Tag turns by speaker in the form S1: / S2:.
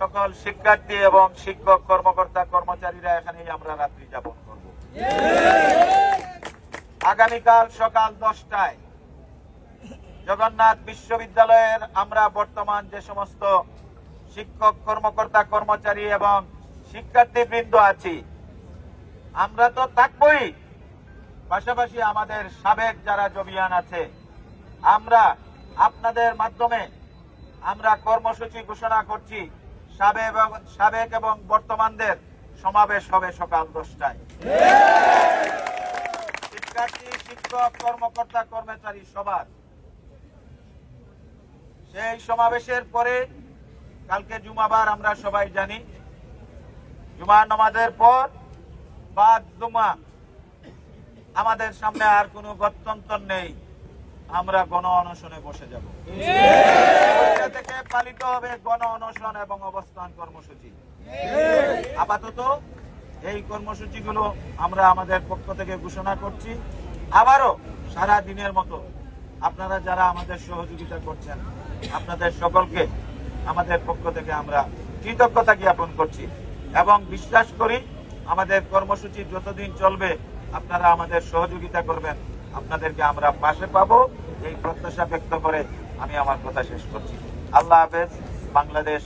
S1: সকল শিক্ষার্থী এবং শিক্ষক, কর্মকর্তা, কর্মচারীরা এখানেই আমরা রাত্রি যাপন করব। আগামীকাল সকাল দশটায় জগন্নাথ বিশ্ববিদ্যালয়ের আমরা বর্তমান যে সমস্ত শিক্ষক, কর্মকর্তা, কর্মচারী এবং শিক্ষার্থীবৃন্দ আছি, আমরা তো থাকবই। পাশাপাশি আমাদের সাবেক যারা জবিয়ান আছে, আমরা আপনাদের মাধ্যমে আমরা কর্মসূচি ঘোষণা করছি। সাবেক এবং সাবেক এবং বর্তমানদের সমাবেশ হবে সকাল দশটায়। শিক্ষার্থী, শিক্ষক, কর্মকর্তা, কর্মচারী সবার। সেই সমাবেশের পরে কালকে জুমাবার আমরা সবাই জানি জুমা নামাজের পর বাদ জুমা। আমাদের সামনে আর কোনো গত্যন্তর নেই। আমরা গণ অনশনে বসে যাব। থেকে পালিত হবে গণ অনশন এবং অবস্থান কর্মসূচি। আপাতত এই কর্মসূচিগুলো আমরা আমাদের পক্ষ থেকে ঘোষণা করছি। আবারও সারা দিনের মতো আপনারা যারা আমাদের সহযোগিতা করছেন, আপনাদের সকলকে আমাদের পক্ষ থেকে আমরা কৃতজ্ঞতা জ্ঞাপন করছি এবং বিশ্বাস করি আমাদের কর্মসূচি যতদিন চলবে, আপনারা আমাদের সহযোগিতা করবেন। আপনাদেরকে আমরা পাশে পাবো। এই প্রত্যাশা ব্যক্ত করে আমি আমার কথা শেষ করছি। আল্লাহ হাফেজ বাংলাদেশ